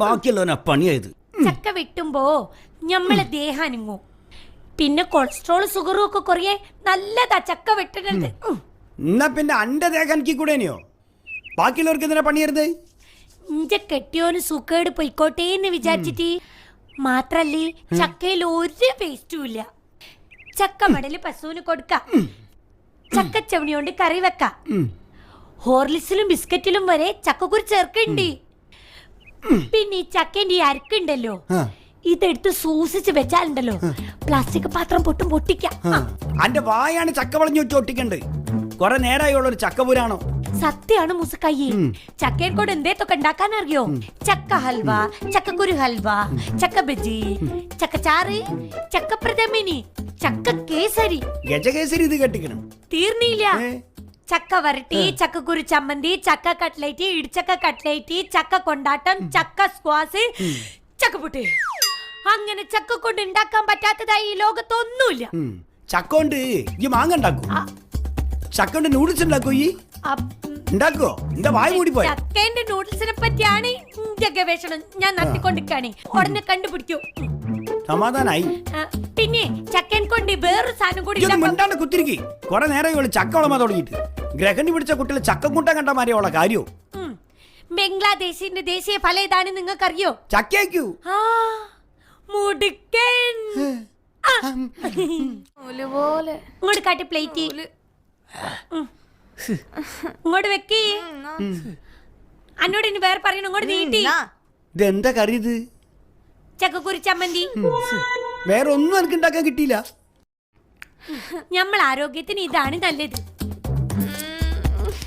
ബാക്കിയുള്ളവനാ പണിയായത് ചക്ക വെട്ടുമ്പോ ഞമ്മളെ ദേഹാനുങ്ങും. പിന്നെ കൊളസ്ട്രോൾ സുഗറും ഒക്കെ കുറയെ നല്ലതാ ചക്ക വെട്ടണത്. എന്നാ പിന്നെ അന്റെ ദേഹം എനിക്ക് കൂടെയോ ബാക്കിയുള്ളവർക്ക് എന്തിനാ പണിയരുത് ഇഞ്ച കെട്ടിയോന് സുഖേട് പൊയ്ക്കോട്ടെ എന്ന് വിചാരിച്ചിട്ട് മാത്രല്ലേ ചക്കയിൽ ഒരു വേസ്റ്റും ഇല്ല. ചക്ക മടൽ പശുവിന് കൊടുക്ക. ചക്കച്ചവണി കൊണ്ട് കറി വെക്ക. ഹോർലിസിലും ഹോർലിക്സിലും ബിസ്ക്കറ്റിലും വരെ ചക്കക്കുരു ചേർക്കണ്ട്. പിന്നെ ഈ ചക്കേന്റെ ഈ അരക്കുണ്ടല്ലോ. ഇതെടുത്ത് സൂക്ഷിച്ച് വെച്ചാലുണ്ടല്ലോ. പ്ലാസ്റ്റിക് പാത്രം പൊട്ടും പൊട്ടിക്കാം. അന്റെ വായാണ് ചക്ക വളഞ്ഞു വെച്ച് ഒട്ടിക്കണ്ട്. കൊറേ നേരമായുള്ള ഒരു ചക്ക പുരാണോ? സത്യാണ് മുസുക്കയ്യെ ചക്കയെ കൊണ്ട് എന്തേത്തൊക്കെ ഉണ്ടാക്കാൻ അറിയോ ചക്ക ഹൽവ ചക്കക്കുരു ഹൽവ ചക്ക ബജി ചക്ക ചാറ് ചക്ക പ്രഥമിനി ചക്ക കേസരി. ഗജകേസരി ഇത് കെട്ടിക്കണം? തീർന്നില്ല? ചക്ക വരട്ടി ചക്കക്കുരു ചമ്മന്തി ചക്ക കട്ട്ലേറ്റ് ഇടിച്ചക്ക കട്ട്ലേറ്റ് ചക്ക കൊണ്ടാട്ടം ചക്ക സ്ക്വാസ് ചക്കപ്പുട്ട് അങ്ങനെ ചക്ക കൊണ്ട് ഉണ്ടാക്കാൻ പറ്റാത്തതായി ഈ ലോകത്തൊന്നുമില്ല. ചക്ക കൊണ്ട് ഈ മാങ്ങ ഉണ്ടാക്കും ചക്ക കൊണ്ട് നൂഡിൽസ് ഉണ്ടാക്കും ഈ? അപ്പ് എന്റെ വായ മൂടി പോയ ചക്കേന്റെ നൂഡിൽസിനെ പറ്റിയാണ് ഗവേഷണം ഞാൻ നട്ടിക്കൊണ്ടിരിക്കാണേ ഉടനെ കണ്ടുപിടിക്കൂ. സമാധാനായി. പിന്നെ ചക്കൻ കൊണ്ട് വേറൊരു സാധനം കൂടി ഇതൊന്നും. മിണ്ടാണ്ട് കുത്തിരിക്കി. കൊറേ നേരം ഇവൾ ചക്ക വളമാ തുടങ്ങിയിട്ട്. ഗ്രഹണി പിടിച്ച കുട്ടികളെ ചക്ക കൂട്ടാൻ കണ്ട മാറിയുള്ള കാര്യോ? ഉം. ബംഗ്ലാദേശിന്റെ ദേശീയ ഫലം ഇതാണ് നിങ്ങൾക്കറിയോ? ചക്കയ്ക്കൂ. മുടുക്കൻ. ഇങ്ങോട്ട് കാട്ടി പ്ലേറ്റ്. ഇങ്ങോട്ട് വെക്കി. അന്നോട് ഇനി വേറെ പറയണം. ഇങ്ങോട്ട് നീട്ടി. ഇതെന്താ കറി ഇത്? ചക്കക്കുരു ചമ്മന്തി വേറെ ഒന്നും എനിക്ക് ഉണ്ടാക്കാൻ കിട്ടിയില്ല. നമ്മൾ ആരോഗ്യത്തിന് ഇതാണ് നല്ലത്.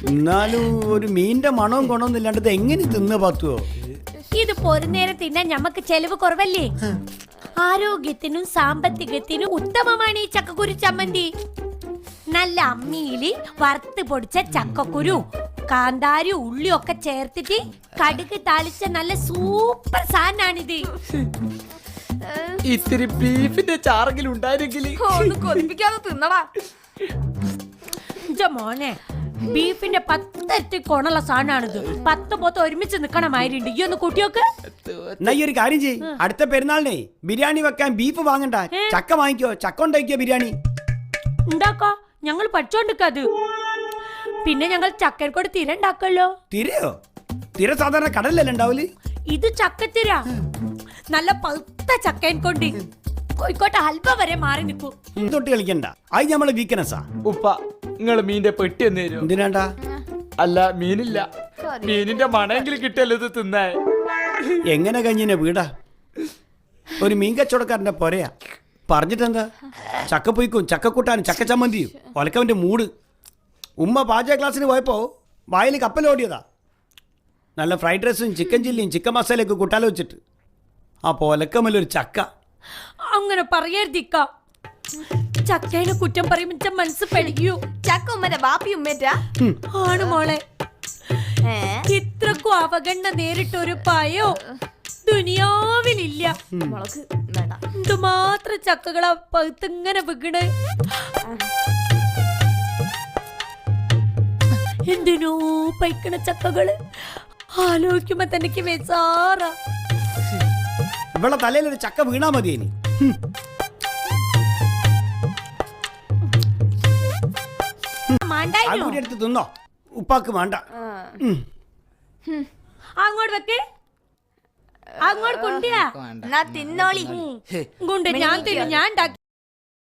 എന്നാലും ഒരു മീന്റെ മണവും ഇല്ലാണ്ട് ഇത് എങ്ങനെ തിന്ന് പത്തുവോ ഇത് പൊരുന്നേരം തിന്നാൻ ഞമ്മക്ക് ചെലവ് കുറവല്ലേ? ആരോഗ്യത്തിനും സാമ്പത്തികത്തിനും ഉത്തമമാണ് ഈ ചക്കക്കുരു ചമ്മന്തി നല്ല അമ്മിയിൽ വറുത്ത് പൊടിച്ച ചക്കക്കുരു. കാന്താരി ഉള്ളി ഒക്കെ ചേർത്തിട്ട് കടുക് താളിച്ച നല്ല സൂപ്പർ സാധനാണിത്. ഇത്തിരി ബീഫിന്റെ ചാറെങ്കിലും ഉണ്ടായിരുന്നെങ്കിൽ ഒന്ന് കൊതിപ്പിക്കാതെ തിന്നടാ. മോനെ ബീഫിന്റെ പത്തരട്ടി കൊണുള്ള സാധനമാണിത് പത്ത് പോത്ത് ഒരുമിച്ച് നിക്കണമായിരുന്നു ഈ ഒന്ന് കുട്ടിയൊക്കെ. എന്നാ ഈ ഒരു കാര്യം ചെയ് അടുത്ത പെരുന്നാളിനെ ബിരിയാണി വെക്കാൻ ബീഫ് വാങ്ങണ്ട. ചക്ക വാങ്ങിക്കോ. ചക്ക ഉണ്ടാക്കിയോ ബിരിയാണി. ഉണ്ടാക്കോ? ഞങ്ങൾ പഠിച്ചോണ്ടിക്കത് പിന്നെ ഞങ്ങൾ ചക്കരക്കോട് തിര ഉണ്ടാക്കല്ലോ തിരയോ? തിര സാധാരണ കടലല്ലേ ഉണ്ടാവൽ? ഇത് ചക്കത്തിര. നല്ല പഴുത്ത ചക്കൻ കൊണ്ട് കോഴിക്കോട്ടെ ഹൽവ വരെ മാറി നിൽക്കൂ. തൊട്ട് കളിക്കണ്ട. അത് നമ്മളെ വീക്ക്നെസ്സാ ഉപ്പ നിങ്ങൾ മീന്റെ പെട്ടി എന്ന് തരും എന്തിനാണ്ടാ? അല്ല മീനില്ല. മീനിന്റെ മണമെങ്കിലും കിട്ടിയല്ലോ ഇത് തിന്നേ. എങ്ങനെ കഴിഞ്ഞ വീടാ? ഒരു മീൻ കച്ചവടക്കാരന്റെ പൊരയാ. പറഞ്ഞിട്ടെന്താ? ചക്ക പൊയ്ക്കും ചക്കക്കൂട്ടാനും ചക്ക ചമ്മന്തിയും. ഒലക്കവന്റെ മൂട്. ഉമ്മ പാചക ക്ലാസ്സിന് പോയപ്പോൾ വായിൽ കപ്പലോടിയതാ നല്ല ഫ്രൈഡ് റൈസും ചിക്കൻ ചില്ലിയും ചിക്കൻ മസാലയൊക്കെ കൂട്ടാലോ വെച്ചിട്ട്. ആ പോലക്കമ്മലൊരു ചക്ക. അങ്ങനെ പറയരുതിക്ക ചക്കേനെ കുറ്റം പറയുമ്പോ മനസ്സ് പെടിക്കൂ. ചക്ക ഉമ്മന്റെ ബാപ്പി ഉമ്മേറ്റാ? ആണ് മോളെ. ഇത്രക്കും അവഗണന നേരിട്ട ഒരു പായോ ദുനിയാവിലില്ല. എന്തുമാത്രം ചക്കകളാ പഴുത്തിങ്ങനെ വീണ് എന്തിനോ പൈക്കണ ചക്കകൾ? ആലോചിക്കുമ്പോ തനിക്ക് വെസാറാ. ഇവളെ തലയിൽ ഒരു ചക്ക വീണാ മതി ഇനി. ആ മാണ്ടായില്ലോ കൂടി എടുത്ത് തിന്നോ. ഉപ്പാക്ക് വേണ്ട ഉം. അങ്ങോട്ട് വെക്കേ. അങ്ങോട്ട് തിന്നോളി. ഗുണ്ട് ഞാൻ തിന്നു ഞാൻ ഉണ്ടാക്കി